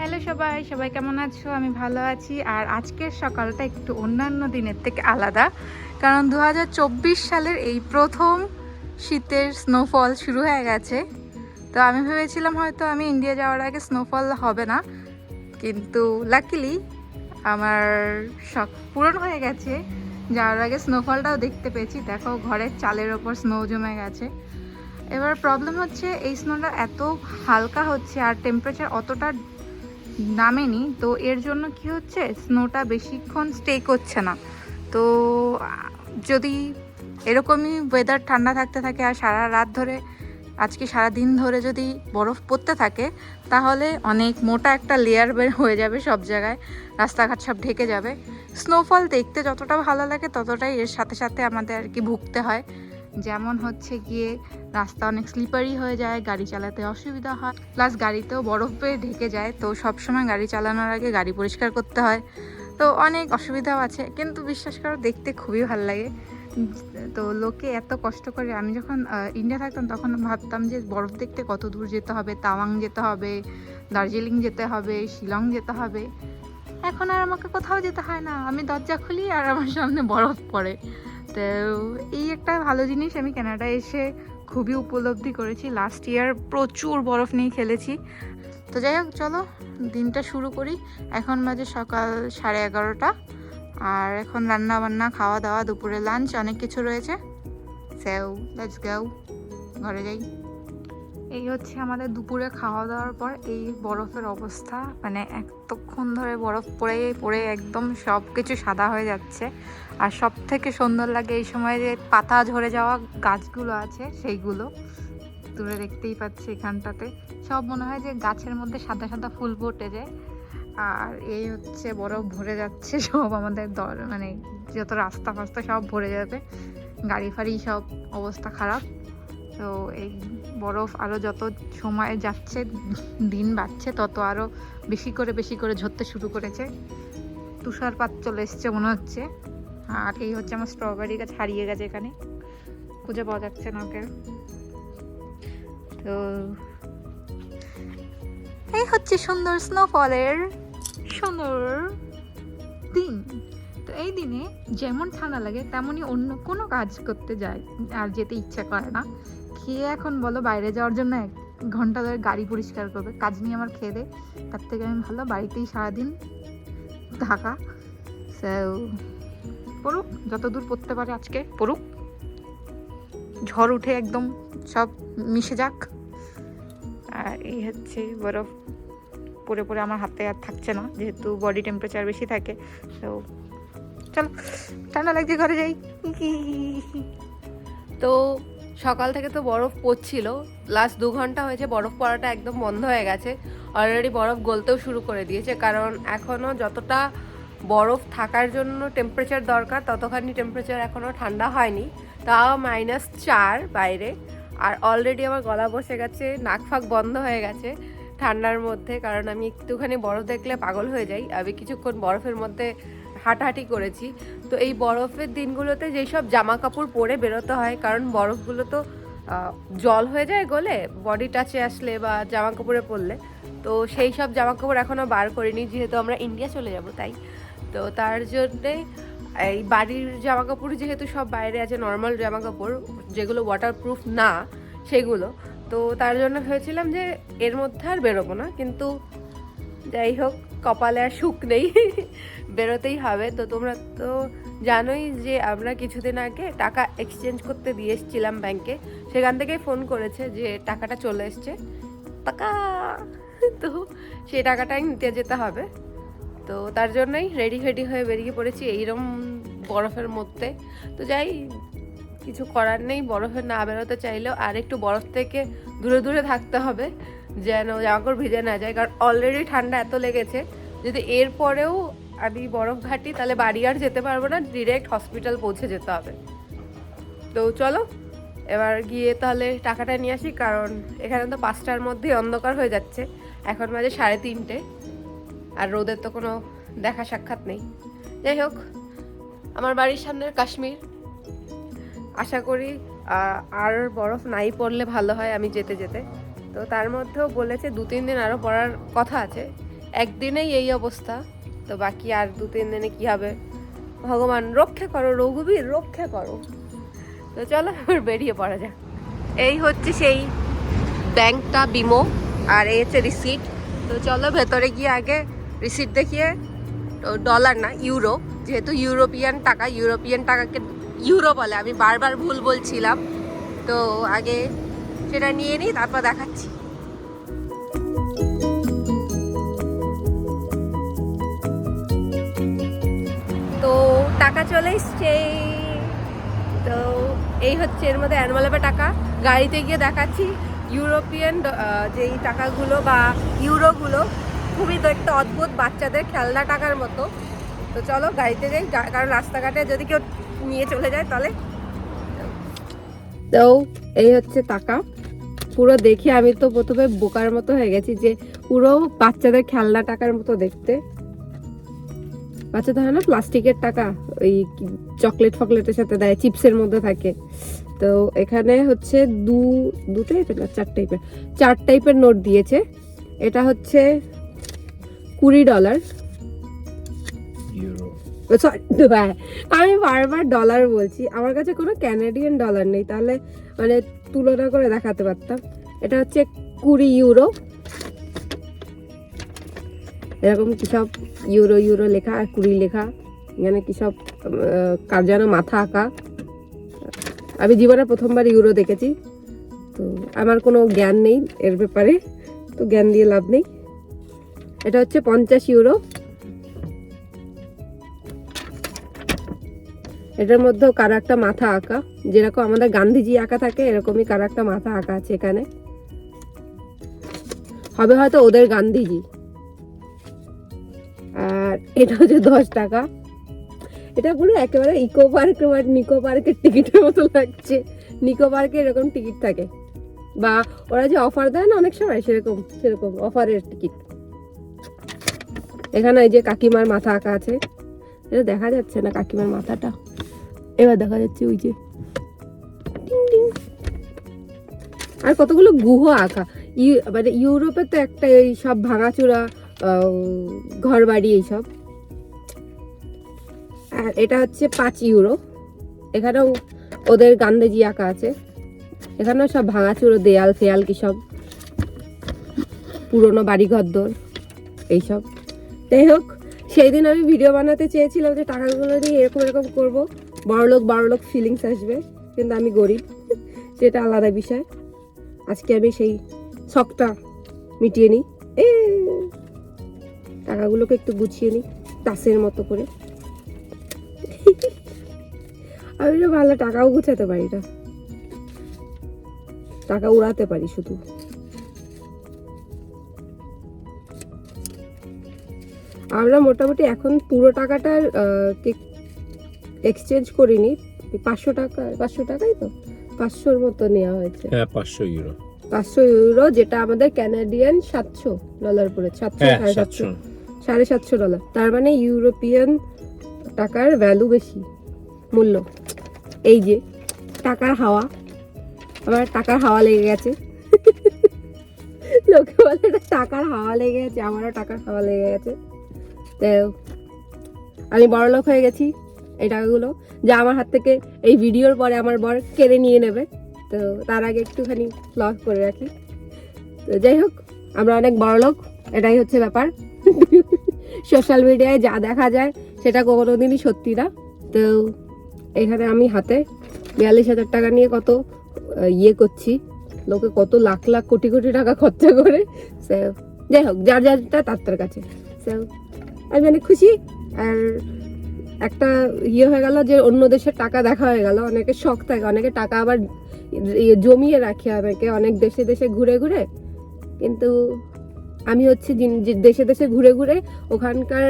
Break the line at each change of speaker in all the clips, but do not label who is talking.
Hello সবাই সবাই কেমন আছো? আমি ভালো আছি। আর আজকের সকালটা একটু অন্যান্য দিনের থেকে আলাদা। কারণ দু হাজার চব্বিশ সালের এই প্রথম শীতের স্নোফল শুরু হয়ে গেছে। তো আমি ভেবেছিলাম হয়তো আমি ইন্ডিয়া যাওয়ার আগে স্নোফল হবে না। কিন্তু লাকিলি আমার শখ পূরণ হয়ে গেছে। যাওয়ার আগে স্নোফলটাও দেখতে পেয়েছি। দেখো, ঘরের চালের ওপর স্নো জমে গেছে। এবার প্রবলেম হচ্ছে, এই স্নোটা এত হালকা হচ্ছে আর টেম্পারেচার অতটা নামেনি। তো এর জন্য কি হচ্ছে? স্নোটা বেশিক্ষণ স্টে করছে না। তো, যদি এরকমই ওয়েদার ঠান্ডা থাকতে থাকে আর সারা রাত ধরে, আজকে সারা দিন ধরে যদি বরফ পড়তে থাকে, তাহলে অনেক মোটা একটা লেয়ার বের হয়ে যাবে সব জায়গায়। রাস্তাঘাট সব ঢেকে যাবে। স্নোফল দেখতে যতটা ভালো লাগে ততটাই এর সাথে সাথে আমাদের আর কি ভুগতে হয়। যেমন হচ্ছে গিয়ে রাস্তা অনেক স্লিপারি হয়ে যায়, গাড়ি চালাতে অসুবিধা হয় প্লাস গাড়িতেও বরফ পেয়ে ঢেকে যায়, তো সবসময় গাড়ি চালানোর আগে গাড়ি পরিষ্কার করতে হয়, তো অনেক অসুবিধাও আছে, কিন্তু বিশ্বাস করো দেখতে খুবই ভালো লাগে। তো লোকে এত কষ্ট করে, আমি যখন ইন্ডিয়া থাকতাম তখন ভাবতাম যে বরফ দেখতে কত দূর যেতে হবে, তাওয়াং যেতে হবে, দার্জিলিং যেতে হবে, শিলং যেতে হবে। এখন আর আমাকে কোথাও যেতে হয় না, আমি দরজা খুলি আর আমার সামনে বরফ পড়ে। তো এই একটা ভালো জিনিস আমি কেনাটা এসে খুবই উপলব্ধি করেছি। লাস্ট ইয়ার প্রচুর বরফ নিয়ে খেলেছি। তো যাই হোক, চলো, দিনটা শুরু করি। এখন বাজে সকাল সাড়ে এগারোটা। আর এখন রান্না বান্না খাওয়া দাওয়া দুপুরে লাঞ্চ অনেক কিছু রয়েছে। সেও লেটস গাও ঘরে যাই। এই হচ্ছে আমাদের দুপুরে খাওয়া দাওয়ার পর এই বরফের অবস্থা। মানে এতক্ষণ ধরে বরফ পড়ে পড়ে একদম সব কিছু সাদা হয়ে যাচ্ছে। আর সব থেকে সুন্দর লাগে এই সময় যে পাতা ঝরে যাওয়া গাছগুলো আছে, সেইগুলো দূরে দেখতেই পাচ্ছি এখানটাতে। সব মনে হয় যে গাছের মধ্যে সাদা সাদা ফুল ফুটে যায় আর এই হচ্ছে বরফ ভরে যাচ্ছে, সব আমাদের দর মানে যত রাস্তা ফাস্তা সব ভরে যাবে। গাড়ি ফাড়ি সব অবস্থা খারাপ। তো এই বরফ আরও যত সময় যাচ্ছে, দিন বাড়ছে, তত আরও বেশি করে বেশি করে ঝরতে শুরু করেছে। তুষারপাত চলে এসছে মনে হচ্ছে। আর এই হচ্ছে আমার স্ট্রবেরি গাছ হারিয়ে গেছে এখানে। খুঁজে পাওয়া যাচ্ছে না ওকে। তো এই হচ্ছে সুন্দর স্নোফলের সুন্দর দিন। তো এই দিনে যেমন ঠান্ডা লাগে, তেমনই অন্য কোনো কাজ করতে যায়, আর যেতে ইচ্ছা করে না। খেয়ে এখন বলো বাইরে যাওয়ার জন্য এক ঘণ্টা ধরে গাড়ি পরিষ্কার করবে। কাজ নিয়ে আমার খেয়ে দে। তার থেকে আমি ভালো, বাড়িতেই সারাদিন থাকা। পড়ুক যত দূর পড়তে পারে আজকে, পড়ুক। ঝড় উঠে একদম সব মিশে যাক। আর এই হচ্ছে বরফ পরে পরে আমার হাতে আর থাকছে না, যেহেতু বডি টেম্পারেচার বেশি থাকে। তো চলো, ঠান্ডা লাগছে, ঘরে যাই।
তো সকাল থেকে তো বরফ পড়ছিল। লাস্ট দু ঘণ্টা হয়েছে, বরফ পড়াটা একদম বন্ধ হয়ে গেছে। অলরেডি বরফ গলতেও শুরু করে দিয়েছে, কারণ এখনও যতটা বরফ থাকার জন্য টেম্পারেচার দরকার, ততখানি টেম্পারেচার এখনও ঠান্ডা হয়নি। তাও মাইনাস চার বাইরে। আর অলরেডি আমার গলা বসে গেছে, নাক ফাক বন্ধ হয়ে গেছে ঠান্ডার মধ্যে, কারণ আমি একটুখানি বরফ দেখলে পাগল হয়ে যাই। আমি কিছুক্ষণ বরফের মধ্যে হাঁটাহাঁটি করেছি। তো এই বরফের দিনগুলোতে যেই সব জামা কাপড় পরে বেরোতে হয়, কারণ বরফগুলো তো জল হয়ে যায় গলে বডি টাচে আসলে বা জামা কাপড়ে পরলে। তো সেই সব জামা কাপড় এখনও বার করিনি, যেহেতু আমরা ইন্ডিয়া চলে যাব তাই। তো তার জন্যে এই বাড়ির জামা কাপড় যেহেতু সব বাইরে আছে নর্মাল জামা কাপড় যেগুলো ওয়াটারপ্রুফ না, সেগুলো। তো তার জন্য ভেবেছিলাম যে এর মধ্যে আর বেরোবো না, কিন্তু যাই হোক কপালে আর সুখ নেই, বেরোতেই হবে। তো তোমরা তো জানোই যে আমরা কিছুদিন আগে টাকা এক্সচেঞ্জ করতে দিয়ে এসেছিলাম ব্যাংকে সেখান থেকেই ফোন করেছে যে টাকাটা চলে এসছে। টাকা! তো সেই টাকাটাই নিতে যেতে হবে। তো তার জন্যই রেডি ফেডি হয়ে বেরিয়ে পড়েছি এইরকম বরফের মধ্যে। তো যাই, কিছু করার নেই, বরফে না বেরোতে চাইলেও আর একটু বরফ থেকে দূরে দূরে থাকতে হবে। যেন জামাকাপড় ভিজে না যায়। কারণ অলরেডি ঠান্ডা এত লেগেছে, যদি এরপরেও আমি বরফ ঘাটি, তাহলে বাড়ি আর যেতে পারব না ডিরেক্ট হসপিটাল পৌঁছে যেতে হবে। তো চলো, এবার গিয়ে তাহলে টাকাটা নিয়ে আসি, কারণ এখানে তো পাঁচটার মধ্যেই অন্ধকার হয়ে যাচ্ছে। এখন বাজে সাড়ে তিনটে, আর রোদের তো কোনো দেখা সাক্ষাৎ নেই। যাই হোক, আমার বাড়ির সামনের কাশ্মীর। আশা করি আর বরফ নাই পড়লে ভালো হয় আমি যেতে যেতে। তো তার মধ্যেও বলেছে দু, তিন দিন আরও পড়ার কথা আছে। একদিনেই এই অবস্থা, তো বাকি আর দু, তিন দিনে কি হবে? ভগবান, রক্ষা করো রঘুবীর, রক্ষা করো। তো চলো, এবার বেরিয়ে পড়া যাক। এই হচ্ছে সেই ব্যাংকটা বিমো, আর এই হচ্ছে রিসিট তো চলো, ভেতরে গিয়ে আগে রিসিট দেখিয়ে ডলার না ইউরো যেহেতু ইউরোপিয়ান টাকা, ইউরোপিয়ান টাকাকে ইউরো বলে, আমি বারবার ভুল বলছিলাম। তো আগে সেটা নিয়ে নিই, তারপর দেখাচ্ছি। তো টাকা চলে এসছে। তো এই হচ্ছে এর মধ্যে অ্যানুয়াল টাকা। গাড়িতে গিয়ে দেখাচ্ছি, ইউরোপিয়ান যেই টাকাগুলো বা ইউরোগুলো, খুবই তো একটা অদ্ভুত বাচ্চাদের খেলনা টাকার মতো। তো চলো গাড়িতে যাই কারণ রাস্তাঘাটে যদি কেউ নিয়ে চলে যায় তাহলে। তো এই হচ্ছে টাকা। পুরো দেখে আমি তো প্রথমে বোকার মতো হয়ে গেছি যে পুরো বাচ্চাদের খেলনা টাকার মতো দেখতে। বাচ্চাদের হয় না প্লাস্টিকের টাকা? ওই চকলেট ফকলেটের সাথে দেয় চিপসের মধ্যে থাকে। তো এখানে হচ্ছে দু দু টাইপের না চার টাইপের চার টাইপের নোট দিয়েছে। এটা হচ্ছে কুড়ি ডলার আমি বারবার ডলার বলছি। আমার কাছে কোনো ক্যানাডিয়ান ডলার নেই। তাহলে মানে তুলনা করে দেখাতে পারতাম। এটা হচ্ছে কুড়ি ইউরো। এরকম কি সব ইউরো ইউরো লেখা আর কুড়ি লেখা, এখানে কি সব কার যেন মাথা আঁকা। আমি জীবনে প্রথমবার ইউরো দেখেছি। তো আমার কোনো জ্ঞান নেই এর ব্যাপারে, তো জ্ঞান দিয়ে লাভ নেই। এটা হচ্ছে পঞ্চাশ ইউরো। এটার মধ্যেও কারও একটা মাথা আঁকা? যেরকম আমাদের গান্ধীজি আঁকা থাকে, এরকমই কারও একটা মাথা আঁকা আছে এখানে। হবে হয়তো ওদের গান্ধীজি। আর এটা হচ্ছে দশ টাকা। এটা পুরো একেবারে ইকো পার্কের বা নিকো পার্কের টিকিটের মতো লাগছে। নিকো পার্কে এরকম টিকিট থাকে। বা ওরা যে অফার দেয় না অনেক সময়, সেরকম সেরকম অফারের টিকিট। এখানে এই যে কাকিমার মাথা আঁকা আছে। এটা দেখা যাচ্ছে না কাকিমার মাথাটা। এবার দেখা যাচ্ছে ওই যে। আর কতগুলো গুহ আঁকা। মানে ইউরোপে তো একটা এই সব ভাঙাচোরা ঘর বাড়ি এইসব। আর এটা হচ্ছে পাঁচ ইউরো। এখানেও ওদের গান্ধীজি আঁকা আছে। এখানেও সব ভাঙাচুরো, দেয়াল, ফেয়াল কি সব। পুরনো বাড়ি ঘরদোর এইসব। যাই হোক, সেই দিন আমি ভিডিও বানাতে চেয়েছিলাম যে টাকাগুলো দিয়ে এরকম এরকম করব। বড়লোক বড়লোক ফিলিংস আসবে, কিন্তু আমি গরিব সেটা আলাদা বিষয়। আজকে আমি সেই শখটা মিটিয়ে নিই। এ, টাকাগুলোকে একটু গুছিয়ে নিই তাসের মতো করে। আমি না ভালো টাকাও গুছাতে পারি না। টাকা উড়াতে পারি শুধু। আমরা মোটামুটি এখন পুরো টাকাটার এক্সচেঞ্জ করিনি পাঁচশো টাকা পাঁচশো টাকাই তো পাঁচশোর মতো নেওয়া হয়েছে।
হ্যাঁ পাঁচশো ইউরো
পাঁচশো ইউরো যেটা আমাদের ক্যানাডিয়ান সাতশো ডলার পড়েছে সাতশো
হ্যাঁ
সাড়ে সাতশো।
সাতশো
সাড়ে সাতশো ডলার তার মানে ইউরোপিয়ান টাকার ভ্যালু বেশি মূল্য। এই যে টাকার হাওয়া আমার টাকার হাওয়া লেগে গেছে। লোকে বলে এটা টাকার হাওয়া লেগে গেছে আমারও টাকার হাওয়া লেগে গেছে। তো আমি বড় লোক হয়ে গেছি। এই টাকাগুলো যা আমার হাত থেকে এই ভিডিওর পরে আমার বর কেড়ে নিয়ে নেবে। তো তার আগে একটুখানি লস করে রাখি। তো যাই হোক, আমরা অনেক বড় লোক, এটাই হচ্ছে ব্যাপার। সোশ্যাল মিডিয়ায় যা দেখা যায়, সেটা কোনোদিনই সত্যি না। তো এখানে আমি হাতে বিয়াল্লিশ হাজার টাকা নিয়ে কত ইয়ে করছি। লোকে কত লাখ লাখ কোটি কোটি টাকা খরচা করে। যাই হোক, যার যারটা তার তার কাছে। আমি অনেক খুশি। আর একটা ইয়ে হয়ে গেল যে অন্য দেশের টাকা দেখা হয়ে গেল, অনেকে শখ থাকে, অনেকে টাকা আবার ইয়ে জমিয়ে রাখে, অনেকে অনেক দেশে দেশে ঘুরে ঘুরে। কিন্তু আমি হচ্ছে দেশে দেশে ঘুরে ঘুরে ওখানকার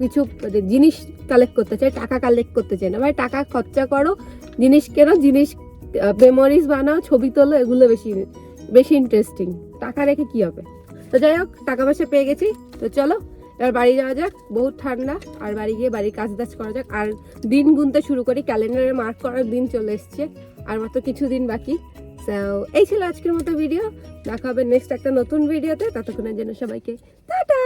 কিছু মানে জিনিস কালেক্ট করতে চাই, টাকা কালেক্ট করতে চাই না। ভাই, টাকা খরচা করো, জিনিস কেনো, জিনিস মেমোরিজ বানাও, ছবি তোলো, এগুলো বেশি বেশি ইন্টারেস্টিং টাকা রেখে কি হবে? তো যাই হোক, টাকা পয়সা পেয়ে গেছি। তো চলো। এবার বাড়ি যাওয়া যাক, বহুত ঠান্ডা, আর বাড়ি গিয়ে বাড়ির কাজ টাজ করা যাক। আর দিন গুনতে শুরু করি, ক্যালেন্ডারে মার্ক করার দিন চলে এসছে, আর মাত্র কিছুদিন বাকি। এই ছিল আজকের মতো ভিডিও দেখা হবে নেক্সট একটা নতুন ভিডিওতে ততক্ষণের জন্য সবাইকে, টাটা!